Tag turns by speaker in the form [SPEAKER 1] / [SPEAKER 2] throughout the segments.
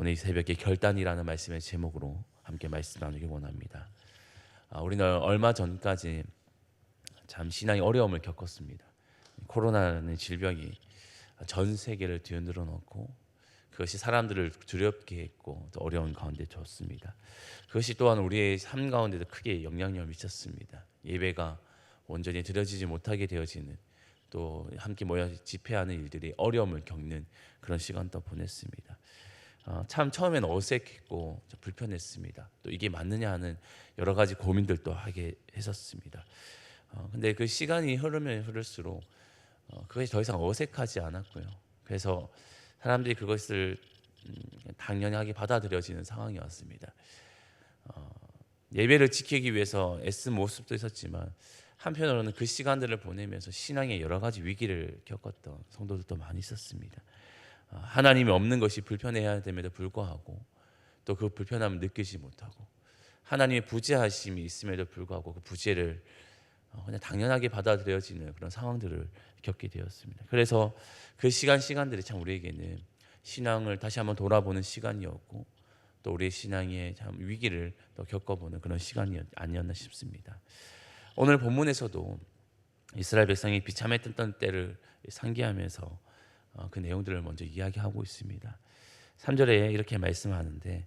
[SPEAKER 1] 오늘 이 새벽에 결단이라는 말씀의 제목으로 함께 말씀 나누기 원합니다. 아, 우리는 얼마 전까지 참 신앙의 어려움을 겪었습니다. 코로나라는 질병이 전 세계를 뒤흔들어 놓고 그것이 사람들을 두렵게 했고 또 어려운 가운데 줬습니다. 그것이 또한 우리의 삶 가운데도 크게 영향력을 미쳤습니다. 예배가 온전히 드려지지 못하게 되어지는 또 함께 모여 집회하는 일들이 어려움을 겪는 그런 시간도 보냈습니다. 어, 참 처음에는 어색했고 좀 불편했습니다. 또 이게 맞느냐 하는 여러 가지 고민들도 하게 했었습니다. 어, 근데 그 시간이 흐르면 흐를수록 어, 그것이 더 이상 어색하지 않았고요. 그래서 사람들이 그것을 음, 당연하게 받아들여지는 상황이 왔습니다. 어, 예배를 지키기 위해서 애쓴 모습도 있었지만 한편으로는 그 시간들을 보내면서 신앙의 여러 가지 위기를 겪었던 성도들도 많이 있었습니다. 어, 하나님이 없는 것이 불편해야 됨에도 불구하고 또 그 불편함을 느끼지 못하고 하나님의 부재하심이 있음에도 불구하고 그 부재를 어, 그냥 당연하게 받아들여지는 그런 상황들을 겪게 되었습니다. 그래서 그 시간 시간들이 참 우리에게는 신앙을 다시 한번 돌아보는 시간이었고 또 우리의 신앙의 참 위기를 또 겪어보는 그런 시간이 아니었나 싶습니다. 오늘 본문에서도 이스라엘 백성이 비참했던 때를 상기하면서 어, 그 내용들을 먼저 이야기하고 있습니다. 3절에 이렇게 말씀하는데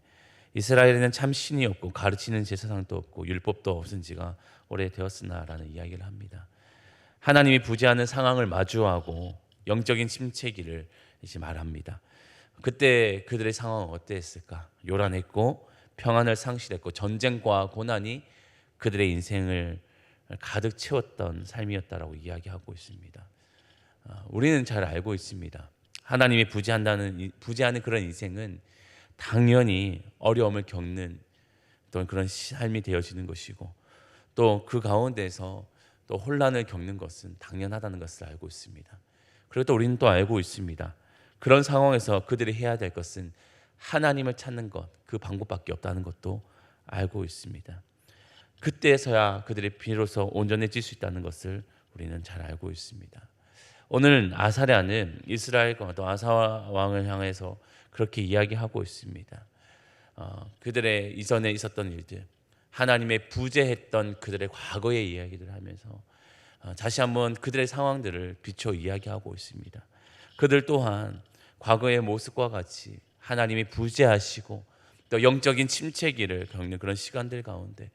[SPEAKER 1] 이스라엘에는 참 신이 없고 가르치는 제사장도 없고 율법도 없은 지가 오래되었으나라는 이야기를 합니다. 하나님이 부재하는 상황을 마주하고 영적인 침체기를 이제 말합니다. 그때 그들의 상황은 어땠을까? 요란했고 평안을 상실했고 전쟁과 고난이 그들의 인생을 가득 채웠던 삶이었다라고 이야기하고 있습니다. 아, 우리는 잘 알고 있습니다. 하나님이 부재한다는 부재하는 그런 인생은 당연히 어려움을 겪는 또 그런 삶이 되어지는 것이고 또 그 가운데서 또 혼란을 겪는 것은 당연하다는 것을 알고 있습니다. 그리고 또 우리는 또 알고 있습니다. 그런 상황에서 그들이 해야 될 것은 하나님을 찾는 것, 그 방법밖에 없다는 것도 알고 있습니다. 그때서야 그들이 비로소 온전해질 수 있다는 것을 우리는 잘 알고 있습니다. 오늘 아사랴는 이스라엘과 또 아사 왕을 향해서 그렇게 이야기하고 있습니다. 어, 그들의 이전에 있었던 일들, 하나님의 부재했던 그들의 과거의 이야기를 하면서 어, 다시 한번 그들의 상황들을 비춰 이야기하고 있습니다. 그들 또한 과거의 모습과 같이 하나님이 부재하시고 또 영적인 침체기를 겪는 그런 시간들 가운데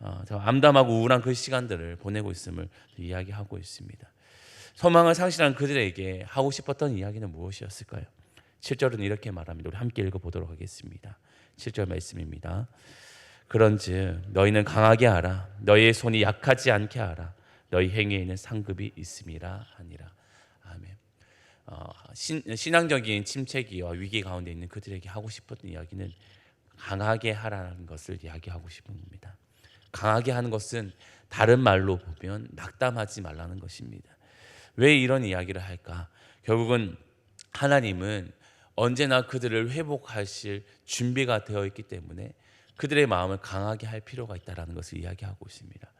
[SPEAKER 1] 어, 암담하고 우울한 그 시간들을 보내고 있음을 이야기하고 있습니다. 소망을 상실한 그들에게 하고 싶었던 이야기는 무엇이었을까요? 7절은 이렇게 말합니다. 우리 함께 읽어 보도록 하겠습니다. 7절 말씀입니다. 그런즉 너희는 강하게 하라. 너희의 손이 약하지 않게 하라. 너희 행위에는 상급이 있음이라 하니라. 아멘. 어, 신, 신앙적인 침체기와 위기 가운데 있는 그들에게 하고 싶었던 이야기는 강하게 하라는 것을 이야기하고 싶은 겁니다. 강하게 하는 것은 다른 말로 보면 낙담하지 말라는 것입니다. 왜 이런 이야기를 할까? 결국은 하나님은 언제나 그들을 회복하실 준비가 되어 있기 때문에 그들의 마음을 강하게 할 필요가 있다라는 것을 이야기하고 있습니다.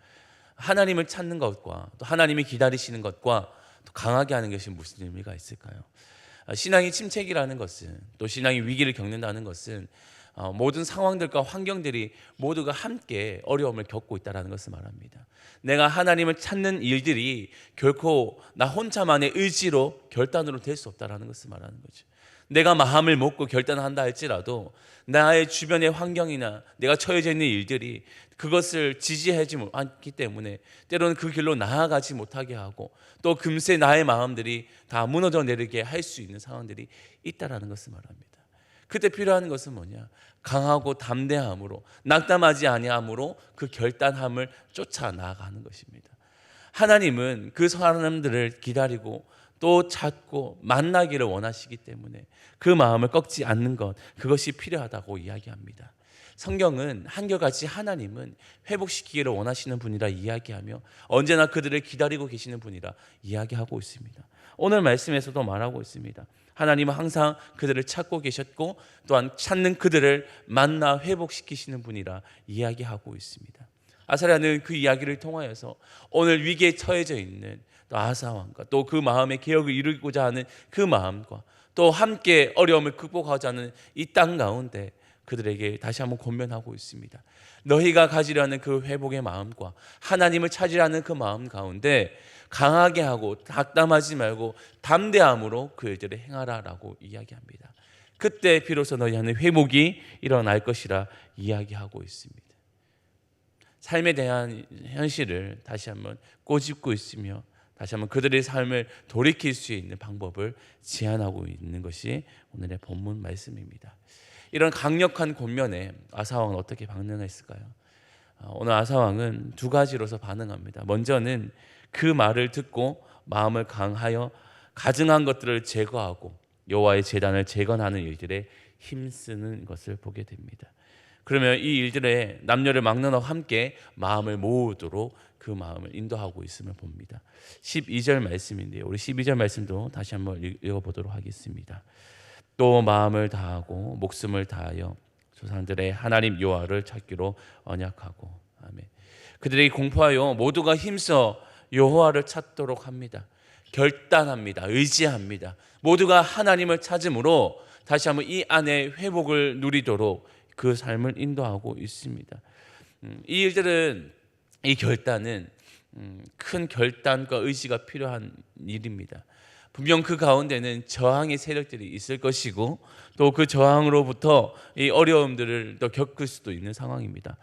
[SPEAKER 1] 하나님을 찾는 것과 또 하나님이 기다리시는 것과 또 강하게 하는 것이 무슨 의미가 있을까요? 신앙이 침체기라는 것은 또 신앙이 위기를 겪는다는 것은 어, 모든 상황들과 환경들이 모두가 함께 어려움을 겪고 있다는 것을 말합니다. 내가 하나님을 찾는 일들이 결코 나 혼자만의 의지로 결단으로 될 수 없다는 것을 말하는 거죠. 내가 마음을 먹고 결단한다 할지라도 나의 주변의 환경이나 내가 처해져 있는 일들이 그것을 지지하지 않기 때문에 때로는 그 길로 나아가지 못하게 하고 또 금세 나의 마음들이 다 무너져 내리게 할 수 있는 상황들이 있다라는 것을 말합니다. 그때 필요한 것은 뭐냐? 강하고 담대함으로 낙담하지 아니함으로 그 결단함을 쫓아 나아가는 것입니다. 하나님은 그 사람들을 기다리고 또 찾고 만나기를 원하시기 때문에 그 마음을 꺾지 않는 것 그것이 필요하다고 이야기합니다. 성경은 한결같이 하나님은 회복시키기를 원하시는 분이라 이야기하며 언제나 그들을 기다리고 계시는 분이라 이야기하고 있습니다. 오늘 말씀에서도 말하고 있습니다. 하나님은 항상 그들을 찾고 계셨고 또한 찾는 그들을 만나 회복시키시는 분이라 이야기하고 있습니다. 아사랴는 그 이야기를 통하여서 오늘 위기에 처해져 있는 또 아사 왕과 또 그 마음의 개혁을 이루고자 하는 그 마음과 또 함께 어려움을 극복하자는 이 땅 가운데 그들에게 다시 한번 권면하고 있습니다. 너희가 가지려는 그 회복의 마음과 하나님을 찾으려는 그 마음 가운데 강하게 하고 닥담하지 말고 담대함으로 그 일들을 행하라라고 이야기합니다. 그때 비로소 너희는 회복이 일어날 것이라 이야기하고 있습니다. 삶에 대한 현실을 다시 한번 꼬집고 있으며 다시 한번 그들의 삶을 돌이킬 수 있는 방법을 제안하고 있는 것이 오늘의 본문 말씀입니다. 이런 강력한 권면에 아사왕은 어떻게 반응했을까요? 어, 오늘 아사왕은 두 가지로서 반응합니다. 먼저는 그 말을 듣고 마음을 강하여 가증한 것들을 제거하고 여호와의 제단을 재건하는 일들에 힘쓰는 것을 보게 됩니다. 그러면 이 일들에 남녀를 막론하 함께 마음을 모으도록 그 마음을 인도하고 있음을 봅니다. 12절 말씀인데요. 우리 12절 말씀도 다시 한번 읽어보도록 하겠습니다. 또 마음을 다하고 목숨을 다하여 조상들의 하나님 여호와를 찾기로 언약하고 아멘. 그들이 공포하여 모두가 힘써 여호와를 찾도록 합니다. 결단합니다. 의지합니다. 모두가 하나님을 찾음으로 다시 한번 이 안에 회복을 누리도록 그 삶을 인도하고 있습니다. 음, 이 일들은 이 결단은 음, 큰 결단과 의지가 필요한 일입니다. 분명 그 가운데는 저항의 세력들이 있을 것이고 또 그 저항으로부터 이 어려움들을 또 겪을 수도 있는 상황입니다.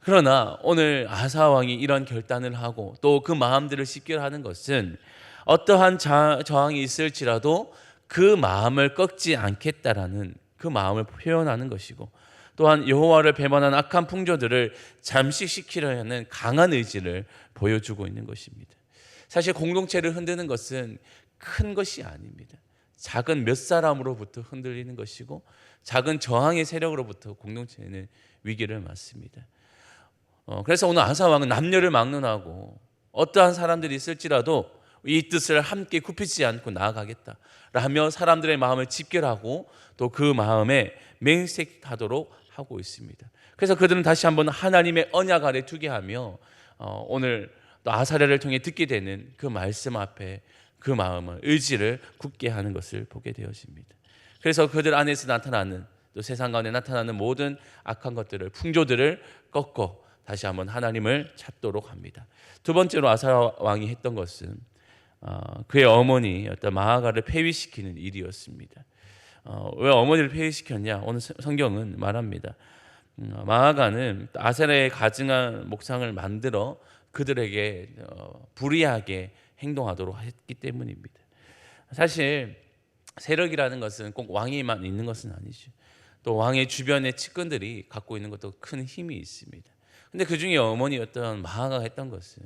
[SPEAKER 1] 그러나 오늘 아사 왕이 이런 결단을 하고 또 그 마음들을 식결하는 것은 어떠한 자, 저항이 있을지라도 그 마음을 꺾지 않겠다라는 그 마음을 표현하는 것이고 또한 여호와를 배반한 악한 풍조들을 잠식시키려 하는 강한 의지를 보여주고 있는 것입니다. 사실 공동체를 흔드는 것은 큰 것이 아닙니다. 작은 몇 사람으로부터 흔들리는 것이고 작은 저항의 세력으로부터 공동체는 위기를 맞습니다. 어, 그래서 오늘 아사 왕은 남녀를 막론하고 어떠한 사람들이 있을지라도 이 뜻을 함께 굽히지 않고 나아가겠다. 라며 사람들의 마음을 집결하고 또 그 마음에 맹색하도록 하고 있습니다. 그래서 그들은 다시 한번 하나님의 언약 아래 두게 하며 어, 오늘 또 아사랴를 통해 듣게 되는 그 말씀 앞에 그 마음을 의지를 굳게 하는 것을 보게 되어집니다. 그래서 그들 안에서 나타나는 또 세상 가운데 나타나는 모든 악한 것들을 풍조들을 꺾고 다시 한번 하나님을 찾도록 합니다. 두 번째로 아사 왕이 했던 것은 어, 그의 어머니 어떤 마하가를 폐위시키는 일이었습니다. 어, 왜 어머니를 폐위시켰냐? 오늘 성경은 말합니다. 음, 마하가는 아세라의 가증한 목상을 만들어 그들에게 어, 불이하게 행동하도록 했기 때문입니다. 사실 세력이라는 것은 꼭 왕이만 있는 것은 아니죠. 또 왕의 주변의 측근들이 갖고 있는 것도 큰 힘이 있습니다. 근데 그 중에 어머니였던 마하가 했던 것은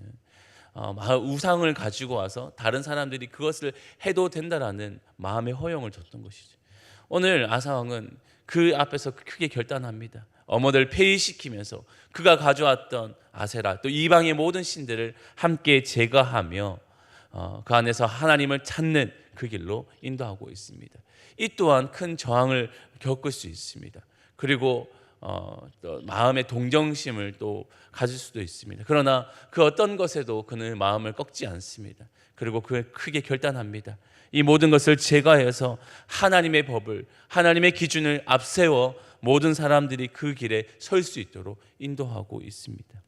[SPEAKER 1] 어, 우상을 가지고 와서 다른 사람들이 그것을 해도 된다라는 마음의 허용을 줬던 것이죠. 오늘 아사왕은 그 앞에서 크게 결단합니다. 어머니를 폐위시키면서 그가 가져왔던 아세라 또 이방의 모든 신들을 함께 제거하며 어, 그 안에서 하나님을 찾는 그 길로 인도하고 있습니다. 이 또한 큰 저항을 겪을 수 있습니다. 그리고 어, 또 마음의 동정심을 또 가질 수도 있습니다. 그러나 그 어떤 것에도 그는 마음을 꺾지 않습니다. 그리고 그 크게 결단합니다. 이 모든 것을 제거해서 하나님의 법을 하나님의 기준을 앞세워 모든 사람들이 그 길에 설 수 있도록 인도하고 있습니다.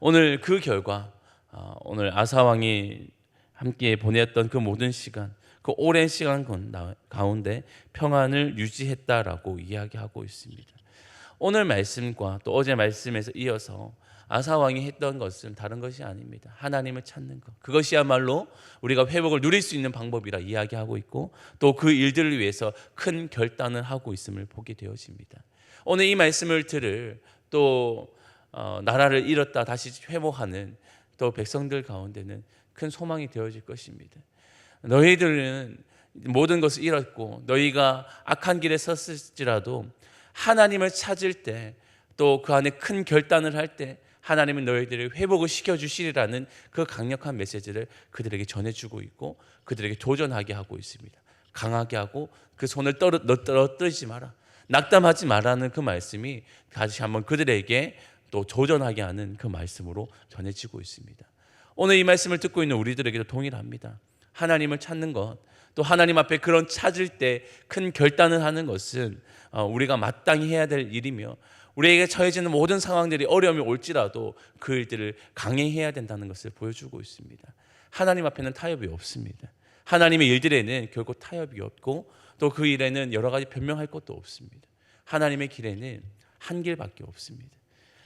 [SPEAKER 1] 오늘 그 결과 어, 오늘 아사 왕이 함께 보냈던 그 모든 시간, 그 오랜 시간 가운데 평안을 유지했다라고 이야기하고 있습니다. 오늘 말씀과 또 어제 말씀에서 이어서 아사 왕이 했던 것은 다른 것이 아닙니다. 하나님을 찾는 것. 그것이야말로 우리가 회복을 누릴 수 있는 방법이라 이야기하고 있고 또 그 일들을 위해서 큰 결단을 하고 있음을 보게 되어집니다. 오늘 이 말씀을 들을 또 어, 나라를 잃었다 다시 회복하는 또 백성들 가운데는 큰 소망이 되어질 것입니다. 너희들은 모든 것을 잃었고 너희가 악한 길에 섰을지라도 하나님을 찾을 때 또 그 안에 큰 결단을 할 때 하나님은 너희들을 회복을 시켜 주시리라는 그 강력한 메시지를 그들에게 전해 주고 있고 그들에게 도전하게 하고 있습니다. 강하게 하고 그 손을 떨어 떨어뜨리지 마라. 낙담하지 말라는 그 말씀이 다시 한번 그들에게 또 도전하게 하는 그 말씀으로 전해지고 있습니다. 오늘 이 말씀을 듣고 있는 우리들에게도 동일합니다. 하나님을 찾는 것, 또 하나님 앞에 그런 찾을 때 큰 결단을 하는 것은 어, 우리가 마땅히 해야 될 일이며 우리에게 처해지는 모든 상황들이 어려움이 올지라도 그 일들을 강행해야 된다는 것을 보여주고 있습니다. 하나님 앞에는 타협이 없습니다. 하나님의 일들에는 결코 타협이 없고 또 그 일에는 여러 가지 변명할 것도 없습니다. 하나님의 길에는 한 길밖에 없습니다.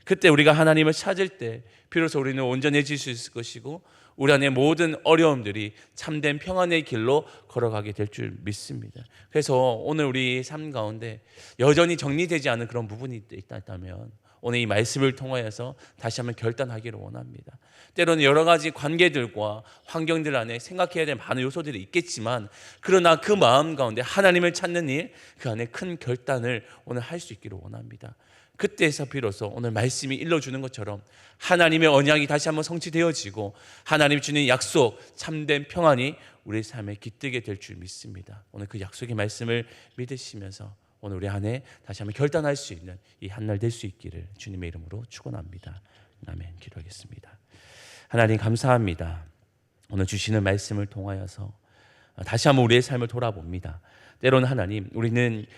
[SPEAKER 1] 그때 우리가 하나님을 찾을 때 비로소 우리는 온전해질 수 있을 것이고 우리 안에 모든 어려움들이 참된 평안의 길로 걸어가게 될 줄 믿습니다. 그래서 오늘 우리 삶 가운데 여전히 정리되지 않은 그런 부분이 있다면 오늘 이 말씀을 통하여서 다시 한번 결단하기를 원합니다. 때로는 여러 가지 관계들과 환경들 안에 생각해야 될 많은 요소들이 있겠지만 그러나 그 마음 가운데 하나님을 찾는 일, 그 안에 큰 결단을 오늘 할 수 있기를 원합니다. 그때에서 비로소 오늘 말씀이 일러주는 것처럼 하나님의 언약이 다시 한번 성취되어지고 하나님 주는 약속, 참된 평안이 우리 삶에 깃들게 될 줄 믿습니다. 오늘 그 약속의 말씀을 믿으시면서 오늘 우리 안에 다시 한번 결단할 수 있는 이 한날 될 수 있기를 주님의 이름으로 축원합니다. 아멘. 기도하겠습니다. 하나님 감사합니다. 오늘 주시는 말씀을 통하여서 다시 한번 우리의 삶을 돌아봅니다. 때로는 하나님 우리는 아,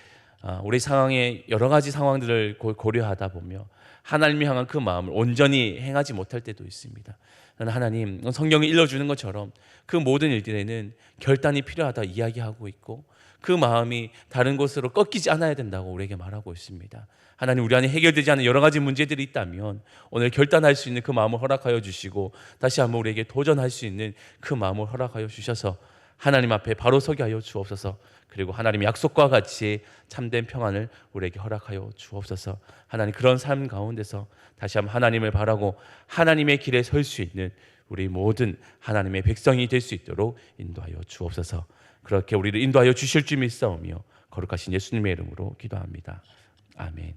[SPEAKER 1] 우리 상황의 여러 가지 상황들을 고- 고려하다 보며 하나님을 향한 그 마음을 온전히 행하지 못할 때도 있습니다. 하나님 성경이 일러주는 것처럼 그 모든 일들에는 결단이 필요하다 이야기하고 있고 그 마음이 다른 곳으로 꺾이지 않아야 된다고 우리에게 말하고 있습니다. 하나님 우리 안에 해결되지 않은 여러 가지 문제들이 있다면 오늘 결단할 수 있는 그 마음을 허락하여 주시고 다시 한번 우리에게 도전할 수 있는 그 마음을 허락하여 주셔서 하나님 앞에 바로 서게 하여 주옵소서. 그리고 하나님의 약속과 같이 참된 평안을 우리에게 허락하여 주옵소서. 하나님 그런 삶 가운데서 다시 한번 하나님을 바라고 하나님의 길에 설 수 있는 우리 모든 하나님의 백성이 될 수 있도록 인도하여 주옵소서. 그렇게 우리를 인도하여 주실 줄 믿사오며 거룩하신 예수님의 이름으로 기도합니다. 아멘.